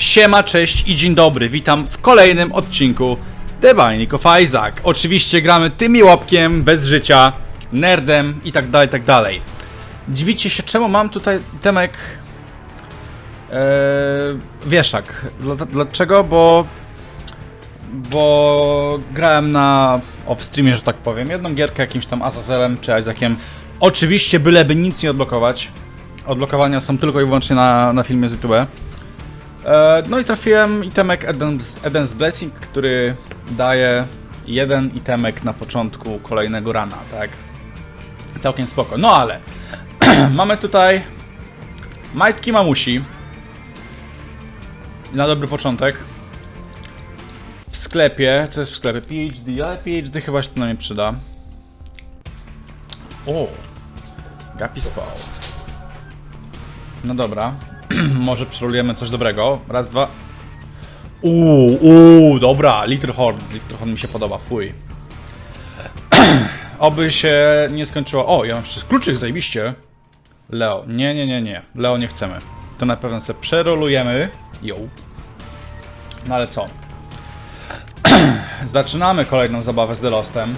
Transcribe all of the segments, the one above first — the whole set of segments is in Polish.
Siema, cześć i dzień dobry. Witam w kolejnym odcinku The Binding of Isaac. Oczywiście gramy tymi łapkiem, bez życia, nerdem i tak dalej, tak dalej. Dziwicie się, czemu mam tutaj temek Eee, wieszak. Dla- Dlaczego? Bo bo grałem na off streamie, że tak powiem, jedną gierkę jakimś tam Azazelem czy Isaaciem. Oczywiście byleby nic nie odblokować. Odblokowania są tylko i wyłącznie na, na filmie z YouTube. E, no i trafiłem itemek Eden's, Eden's Blessing, który daje jeden itemek na początku kolejnego rana, tak? Całkiem spoko. No ale mamy tutaj majtki mamusi. Na dobry początek. W sklepie, co jest w sklepie? PhD, ale PhD chyba się to nam nie przyda. O! Gapi spał. No dobra. Może przerolujemy coś dobrego. Raz, dwa. Uuu, uuu, dobra. Littlehorn. Littlehorn mi się podoba, fuj. Oby się nie skończyło. O, ja mam jeszcze kluczyk, zajebiście. Leo. Nie, nie, nie, nie. Leo nie chcemy. To na pewno sobie przerolujemy. Yo. No ale co? Zaczynamy kolejną zabawę z The Lostem.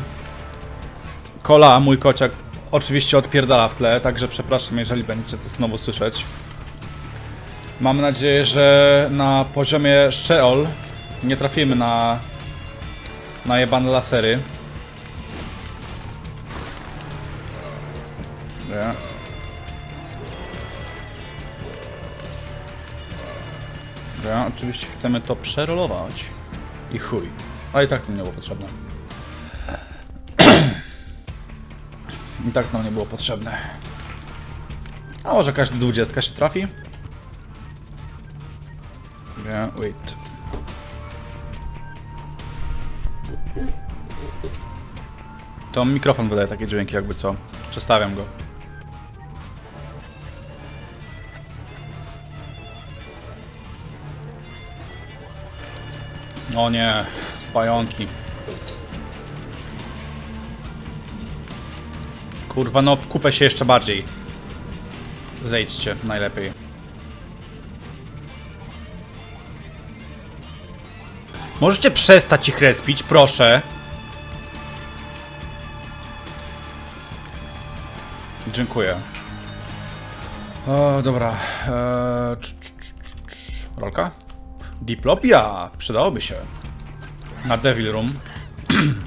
Kola, mój kociak, oczywiście odpierdala w tle, także przepraszam, jeżeli będziecie to znowu słyszeć. Mam nadzieję, że na poziomie Sheol nie trafimy na na jebane lasery. Dobra, oczywiście chcemy to przerolować. I chuj. Ale i tak to nie było potrzebne. I tak nam nie było potrzebne. A może każda dwudziestka się trafi? Dobra, wait. To mikrofon wydaje takie dźwięki, jakby co. Przestawiam go. O nie, pająki. Kurwa, no kupę się jeszcze bardziej. Zejdźcie, najlepiej. Możecie przestać ich respić, proszę. Dziękuję. O, dobra. Cz. Rolka? Diplopia! Przydałoby się. Na Devil Room.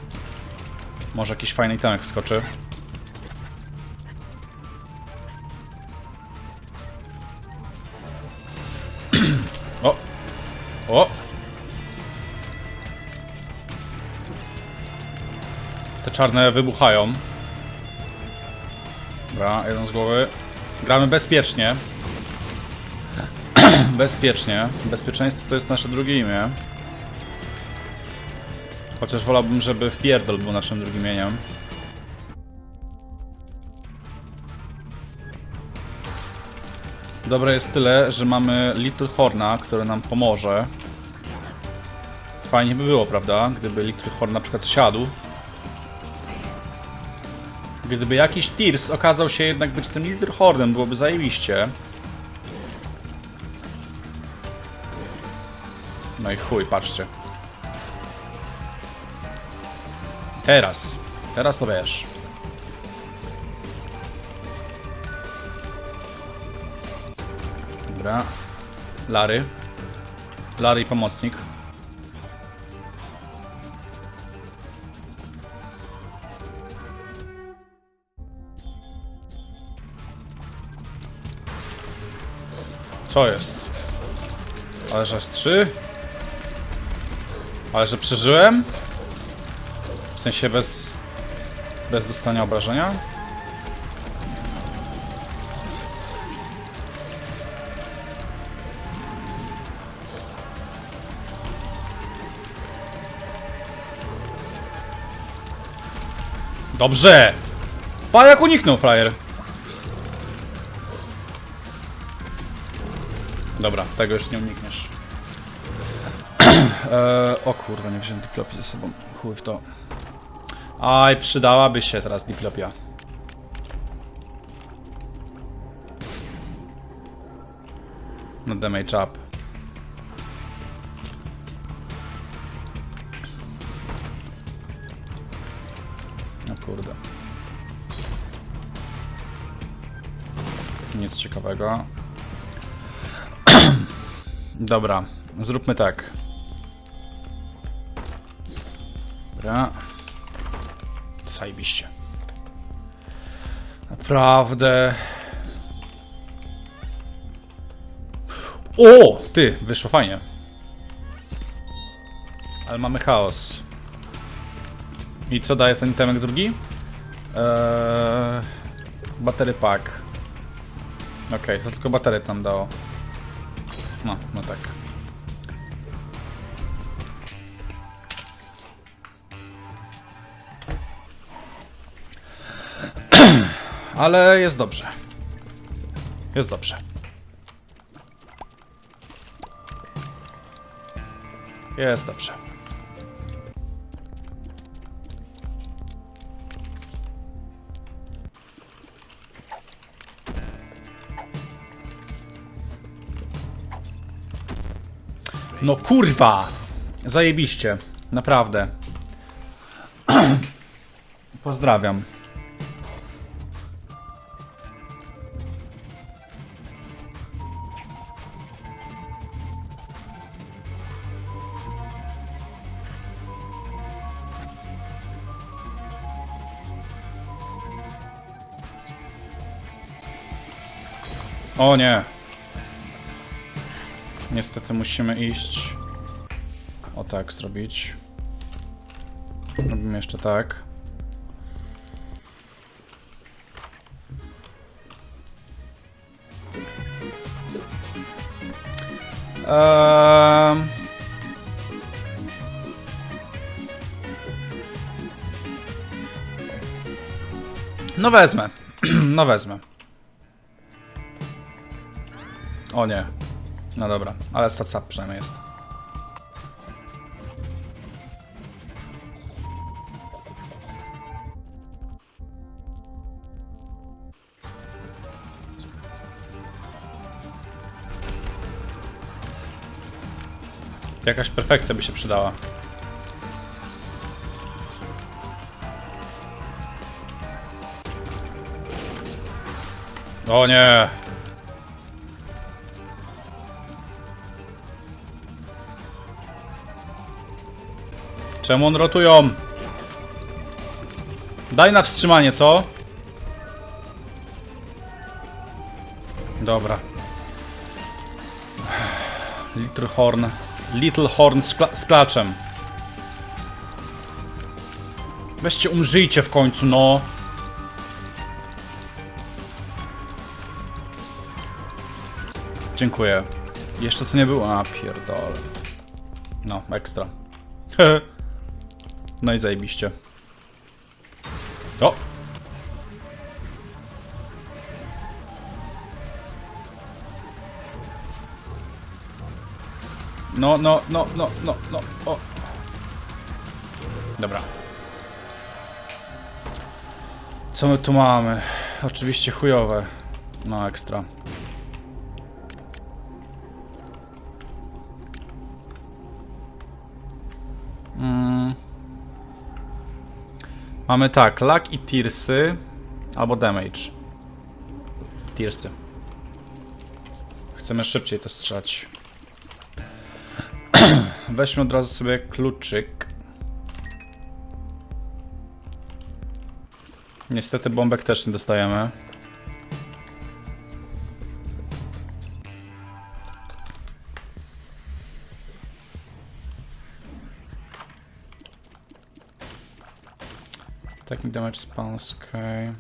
Może jakiś fajny itemek wskoczy. o! O! Czarne wybuchają. Dobra, jeden z głowy. Gramy bezpiecznie. Bezpiecznie. Bezpieczeństwo to jest nasze drugie imię. Chociaż wolałbym, żeby wpierdol był naszym drugim imieniem. Dobre jest tyle, że mamy Little Horna, który nam pomoże. Fajnie by było, prawda? Gdyby Little Horn na przykład siadł. Gdyby jakiś Tears okazał się jednak być tym Little byłoby zajebiście. No i chuj, patrzcie. Teraz. Teraz to wiesz. Dobra. Lary. Lary i pomocnik. Co jest? Ale że aż trzy? Ale że przeżyłem? W sensie bez... Bez dostania obrażenia? Dobrze! Pa jak uniknął frajer. Dobra, tego już nie unikniesz. eee, o kurwa, nie wziąłem diplopi ze sobą. Chuj w to. Aj, przydałaby się teraz diplopia. No damage up. No kurde. Nic ciekawego. Dobra, zróbmy tak. Dobra. Zajebiście. Naprawdę. O! Ty, wyszło fajnie. Ale mamy chaos. I co daje ten temek drugi? Eee, battery pack. Okej, to tylko baterie tam dało. No, no tak. Ale jest dobrze. Jest dobrze. Jest dobrze. No kurwa! Zajebiście. Naprawdę. Pozdrawiam. O nie. Niestety musimy iść. O tak zrobić. Robimy jeszcze tak. Ehm... No wezmę. no wezmę. O nie. No dobra, ale stat up przynajmniej jest. Jakaś perfekcja by się przydała. O nie! Czemu on rotują? Daj na wstrzymanie, co? Dobra. Little Horn. Little Horn z, kla z klaczem. Weźcie umrzyjcie w końcu, no. Dziękuję. Jeszcze to nie było. A, pierdolę. No, ekstra. No i zajebiście. O! No, no, no, no, no, no, o. Dobra. Co my tu mamy? Oczywiście chujowe. No, ekstra. Mamy tak, Luck i Tearsy, albo Damage. Tearsy. Chcemy szybciej to strzelać. Weźmy od razu sobie kluczyk. Niestety bombek też nie dostajemy. Taking damage spawns, okej.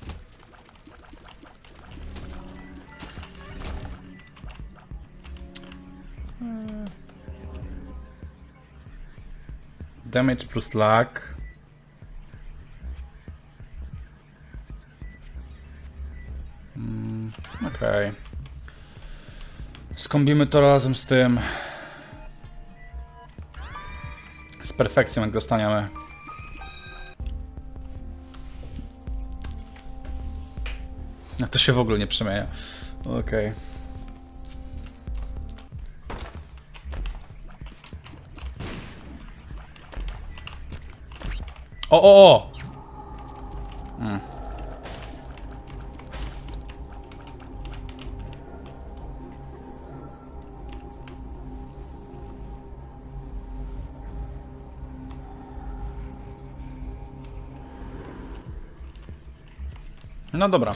Damage plus lag. Mm, okej. Skombimy to razem z tym. Z perfekcją, jak dostaniemy. A to się w ogóle nie przemienia. Okej. Okay. O, o, o! Hmm. No dobra.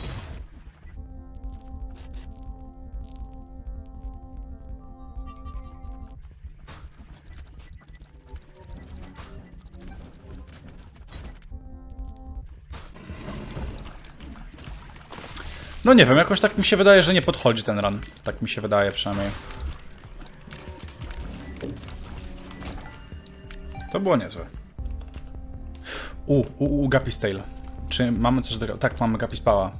No nie wiem, jakoś tak mi się wydaje, że nie podchodzi ten run. Tak mi się wydaje przynajmniej. To było niezłe. U, u, u, Gapis Tail. Czy mamy coś do... Tak, mamy Gapis Pała.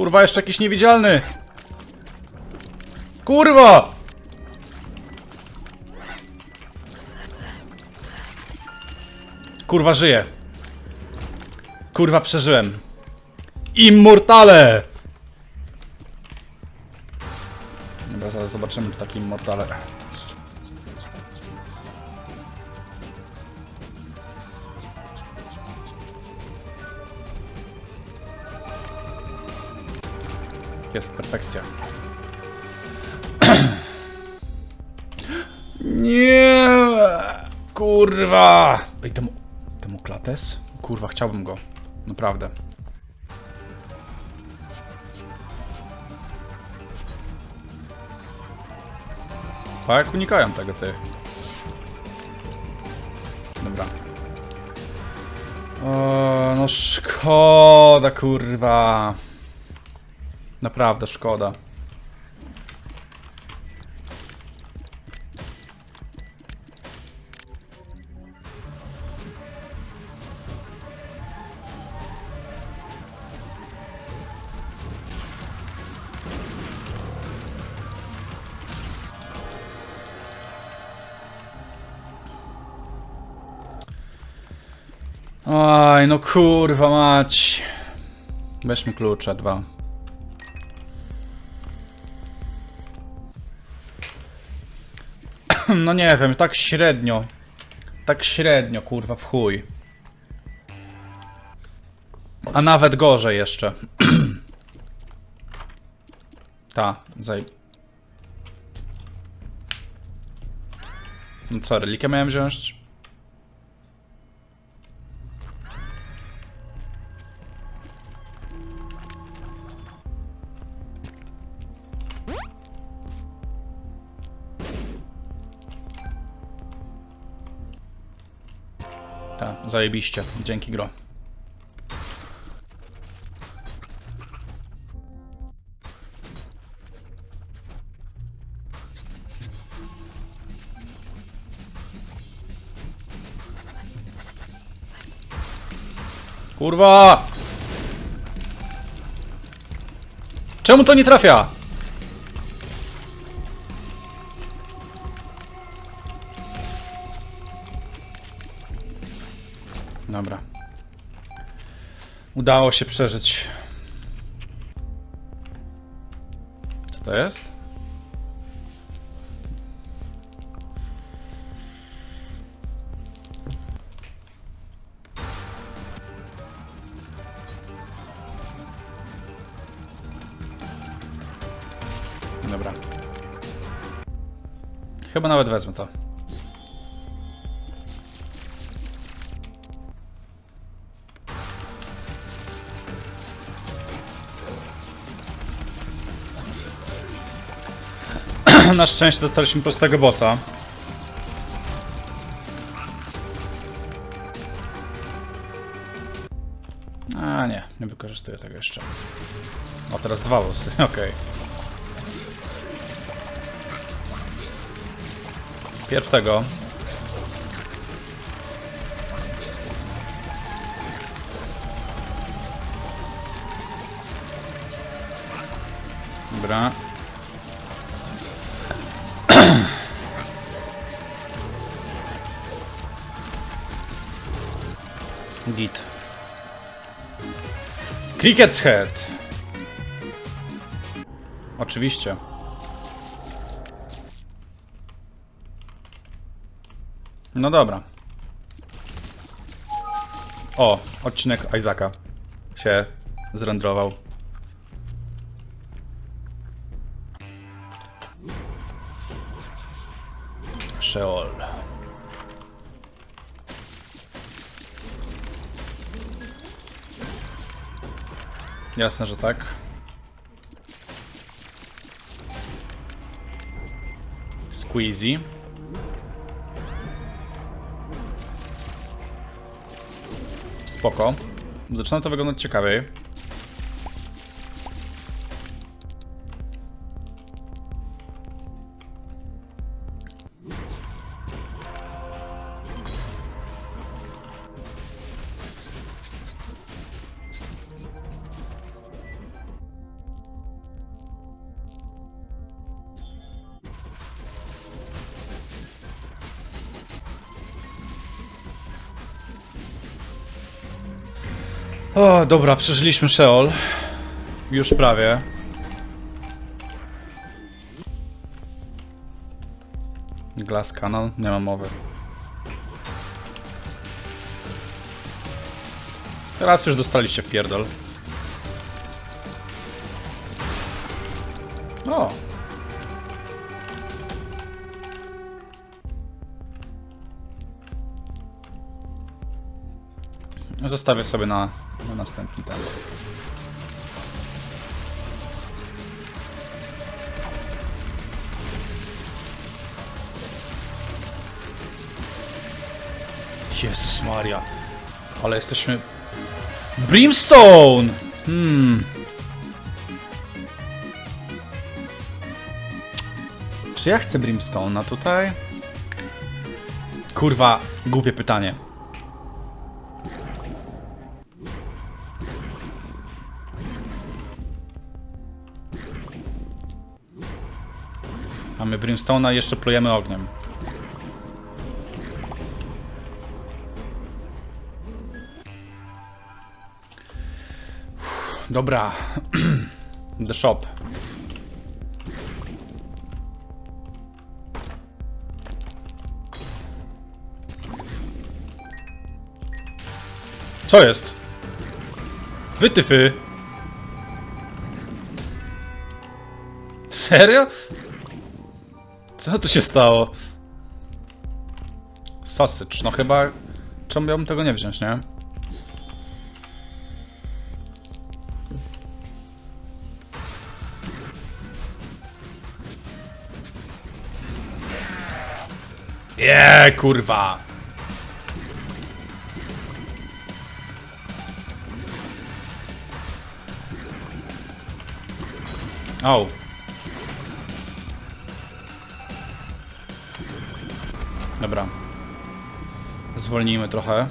Kurwa, jeszcze jakiś niewidzialny! Kurwa! Kurwa, żyję. Kurwa, przeżyłem. Immortale! Dobra, zaraz zobaczymy, czy taki immortale. Jest perfekcja. Nie! Kurwa! Ej, temu... Demoklates? Kurwa, chciałbym go. Naprawdę. A jak unikają tego, ty? Dobra. O, no szkoda, kurwa. Naprawdę szkoda. Oj, no kurwa mać. Weźmy klucze, dwa. No nie wiem, tak średnio. Tak średnio, kurwa, w chuj. A nawet gorzej jeszcze. Ta, zaj... No co, relikę miałem wziąć? Zajebiście. Dzięki gro. Kurwa! Czemu to nie trafia? Dobra. Udało się przeżyć. Co to jest? Dobra. Chyba nawet wezmę to. Na szczęście dostaliśmy prostego bossa. A nie, nie wykorzystuję tego jeszcze. O, teraz dwa bossy, okej. Pierw tego. Dobra. Git. Cricket's Head. Oczywiście. No dobra. O, odcinek Isaaca się zrenderował. Sheol. Jasne, że tak. Squeezy. Spoko. Zaczyna to wyglądać ciekawiej. O, dobra, przeżyliśmy Sheol. Już prawie. Glass Canal? Nie ma mowy. Teraz już dostaliście w pierdol. O! Zostawię sobie na, na następny ten. Jezus Maria. Ale jesteśmy... Brimstone! Hmm. Czy ja chcę Brimstone'a tutaj? Kurwa, głupie pytanie. Mamy Brimstone'a jeszcze plujemy ogniem. Uff, Dobra. The shop. Co jest? Wytyfy. Serio? Co tu się stało? Sausage, no chyba... Czemu miałbym tego nie wziąć, nie? Nie, kurwa! Au. Dobra. Zwolnijmy trochę.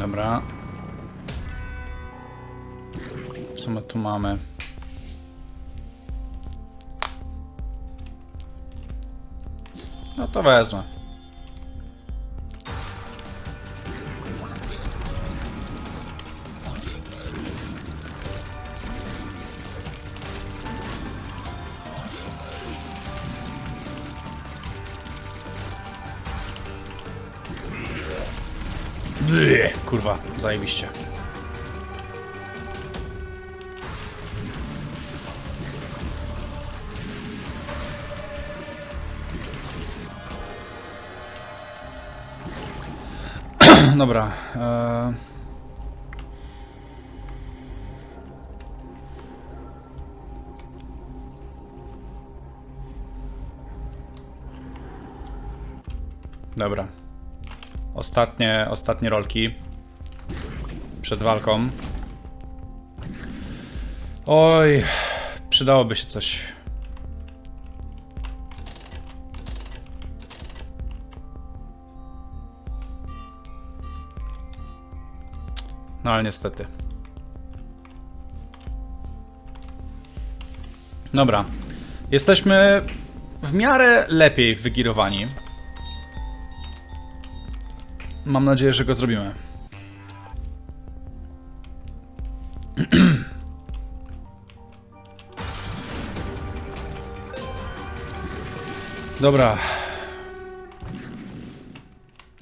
Dobra. Co my tu mamy? No to wezmę. Zajebiście. Dobra. E... Dobra. Ostatnie, ostatnie rolki przed walką. Oj, przydałoby się coś. No ale niestety. Dobra. Jesteśmy w miarę lepiej wygirowani. Mam nadzieję, że go zrobimy. Dobra.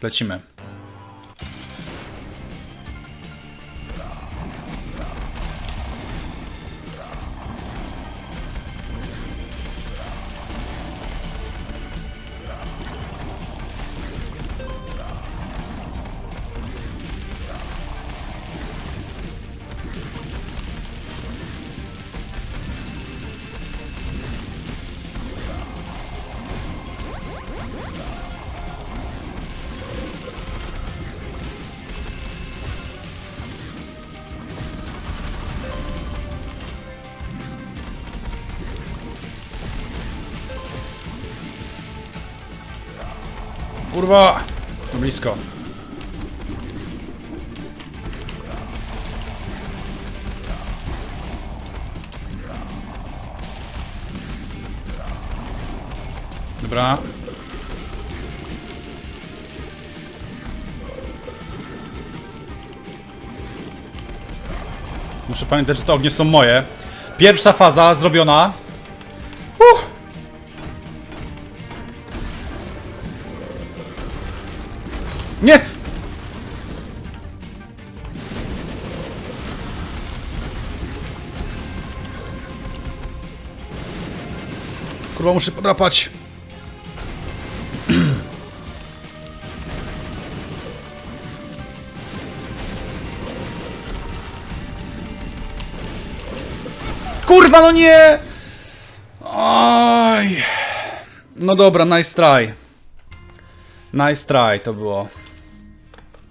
Lecimy. Kurwa! No blisko. Dobra. Muszę pamiętać, że te ognie są moje. Pierwsza faza zrobiona. Uh. Muszę podrapać. Kurwa, no nie! Oj. No dobra, nice try. Nice try to było.